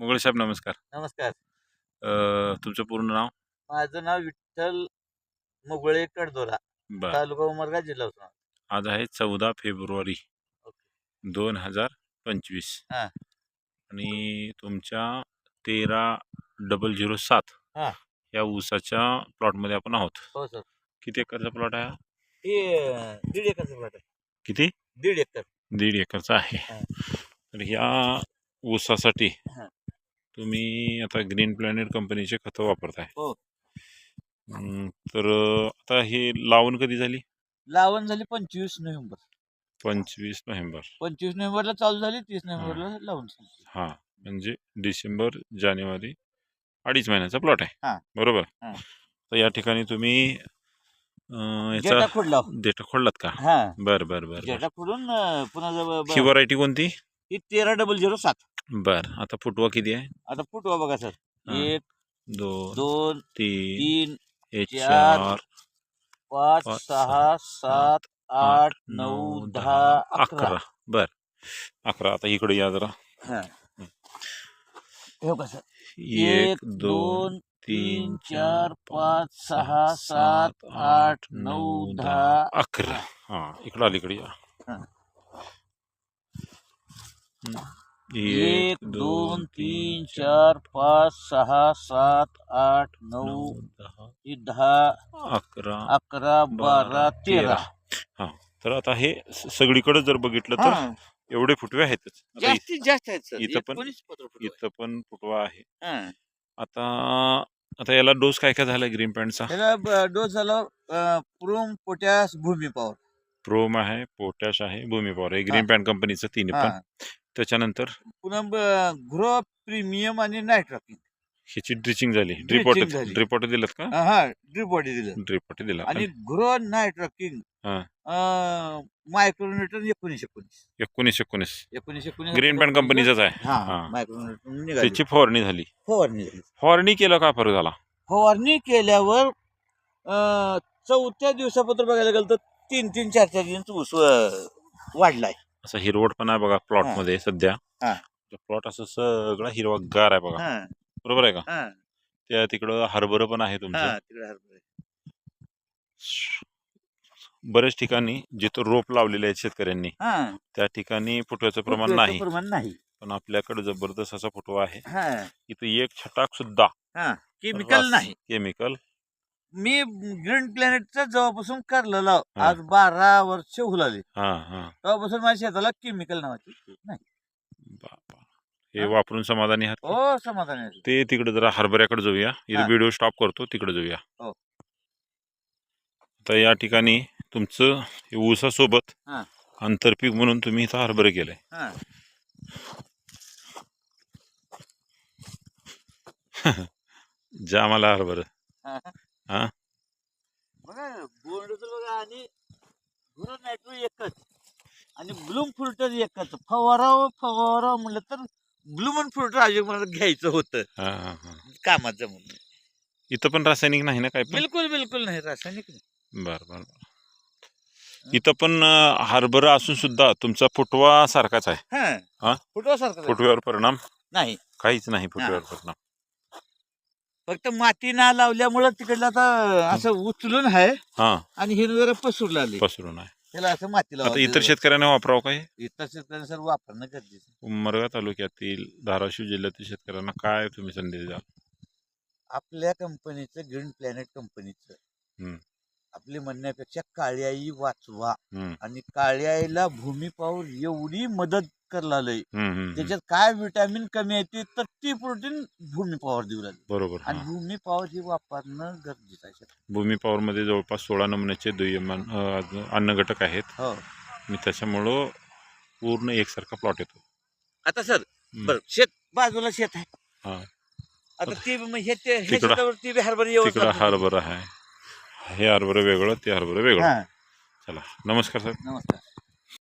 मुगळे साहेब नमस्कार. नमस्कार. अ, तुमचं पूर्ण नाव? माझं नाव विठ्ठल मुगळे कडदोरा बर. तालुका उमरगा जिल्हा उस्मानाबाद. आज आहे चौदा फेब्रुवारी दोन हजार पंचवीस. हा. आणि तुमच्या तेरा डबल झिरो सात हा. या ऊसाच्या प्लॉटमध्ये आपण आहोत. हो सर. किती एकरचा प्लॉट आहे हा? हे अं, दीड एकरचं प्लॉट आहे. किती? दीड एकर. दीड एकरचा आहे. हा. तर ह्या ऊसासाठी हा. तुम्ही आता ग्रीन प्लॅनेट कंपनीचे खतं वापरताय. हो. तर आता हे लावण कधी झाली? लावण झाली पंचवीस नोव्हेंबर. पंचवीस नोव्हेंबर. पंचवीस नोव्हेंबरला चालू झाली तीस नोव्हेंबरला लावून संपली. हा म्हणजे डिसेंबर जानेवारी अडीच महिन्याचा प्लॉट आहे. हा. बरोबर? हा. तर या ठिकाणी तुम्ही अं, जेटा याचा खोडला. डेटा खोडलात का? हा. बर बर बर बर. जेटा खोडून अं, पुन्हा जवळ- ही व्हरायटी कोणती? ही तेरा डबल झिरो सात. बर आता फुटवा किती आहे? आता फुटवा बघा सर. हा. एक दोन दोन तीन तीन हे चार, चार पाच पाच, सहा सात आठ नऊ दहा अकरा. अकरा. बर. अकरा आता इकडे या जरा. हा. हे. बघा सर. एक दोन तीन चार पाच सहा सात आठ नऊ दहा. अकरा. हा इकडं अलीकडे या. हा. हम्म. एक दोन तीन चार पाच सहा सात आठ नऊ दहा दहा अकरा अकरा बारा तेरा. हा तर आता हे सगळीकडे जर बघितलं तर. एवढे फुटवे आहेतच. जास्तीत जास्त आहेत सर. इथं पण- एकोणीस पत्र फुटवे इथं पण फुटवा आहे. हा. आता आता याला डोस काय काय झालाय ग्रीन पॅन्टचा? त्याला ब- डोस झाला प्रोम पोटॅश भूमी पॉवर. प्रोम आहे पोटॅश आहे भूमी पॉवर. आहे ग्रीन पॅन्ट कंपनीचं तिन्ही. पण. त्याच्यानंतर? पुन्हा ग्रो प्रीमियम आणि नायट्रॉकिंग ह्याची ड्रिचिंग झाली. Drenching ड्रिपॉट झाली. ड्रिपॉट दिलं का? हा ड्रिप बॉडी दिलं. ड्रिपॉट दिला. आणि ग्रो नायट्रॉकिंग हा. मायक्रोन्युट्रन एकोणीस एकोणीस. एकोणीस एकोणीस. एकोणीस एकोणीस ग्रीन पॅन्ट कंपनीचंच आहे. हा हा. मायक्रोन्युट्रन निघाली. त्याची फवारणी झाली. फवारणी झाली. फवारणी केलं का फरक झाला? फवारणी केल्यावर अं, चौथ्या दिवसापत्र बघायला गेलं तर तीन तीन चार चार इंच ऊस अं, वाढलाय. असं हिरवटपणा आहे बघा प्लॉट हा. मध्ये सध्या. हा. प्लॉट असं सगळा हिरवागार आहे बघा. हा. बरोबर आहे का? हा. त्या तिकडं हरभरं पण आहे तुमचं. हा तिकडे हरभरे. बऱ्याच ठिकाणी जिथं रोप लावलेले आहेत शेतकऱ्यांनी हा. त्या ठिकाणी फुटव्याचं प्रमाण नाही. प्रमाण नाही. पण आपल्याकडे जबरदस्त असा फुटवा आहे. हा. इथं एक छटाक सुद्धा केमिकल रास- नाही. केमिकल मी ग्रीन प्लॅनेटचा जेव्हापासून करलेला. आज बारा वर्ष हुलाले हा हा तेव्हापासून माझ्या शेताला केमिकल नावाची नाही बापा. हे. वापरून समाधानी आहात हो समाधान आहे. ते तिकडे जरा हरभऱ्याकडे जाऊया इथे हा. व्हिडिओ स्टॉप करतो तिकडे जाऊया हो. तर या ठिकाणी तुमचं हे ऊसासोबत हा. आंतरपीक म्हणून तुम्ही इथं हरभरे केलंय हा ज्या मला हरभरं हा. हा? बघा बोंड तर बघा आणि गुरु नायट्रो एकच. आणि ब्लूम फिल्टर एकच. फवारावं फवारावं म्हणलं तर ब्लूमन फिल्टर अजून मला घ्यायचं होतं. हा, हा, हा. कामाचं म्हणून. इथं पण रासायनिक नाही ना काय पण? बिलकुल बिलकुल नाही. रासायनिक नाही. बर बर इथं पण अं, हरभरा असून सुद्धा तुमचा फुटवा सारखाच आहे. हा. हा? फुटवासारखं फुटव्यावर परिणाम? नाही. काहीच नाही फुटव्यावर परिणाम. फक्त माती ना लावल्यामुळं तिकडलं आता असं उचलून आहे हा आणि हिरवेर पसरून लागले पसरून आहे त्याला असं माती आता. इतर शेतकऱ्यांना वापरावं काय इतर शेतकऱ्यांना सर वापरणं गरजेचं आहे. उमरगा तालुक्यातील धाराशिव जिल्ह्यातील शेतकऱ्यांना काय तुम्ही संदेश द्याल आपल्या कंपनीचं ग्रीन प्लॅनेट कंपनीचं. आपले म्हणण्यापेक्षा काळ्याई वाचवा हम्म, आणि काळ्याईला भूमी पावर एवढी मदत हम्म, हम्म. त्याच्यात काय विटॅमिन कमी आहे तर ती प्रोटीन भूमी पावर देऊ लागली. बरोबर आणि हा. भूमी पावर ही वापरणं गरजेचं आहे. भूमी पॉवर मध्ये जवळपास सोळा नमुन्याचे दुय्यमान अन्न घटक आहेत. हो. आणि त्याच्यामुळं पूर्ण एकसारखा प्लॉट येतो. आता सर. बर शेत बाजूला शेत आहे. हा. आता ते हे ते हे ते हरभरा हरभरा आहे. हे हरभरं वेगळं ते हरभरं वेगळं. हा. चला नमस्कार सर नमस्कार.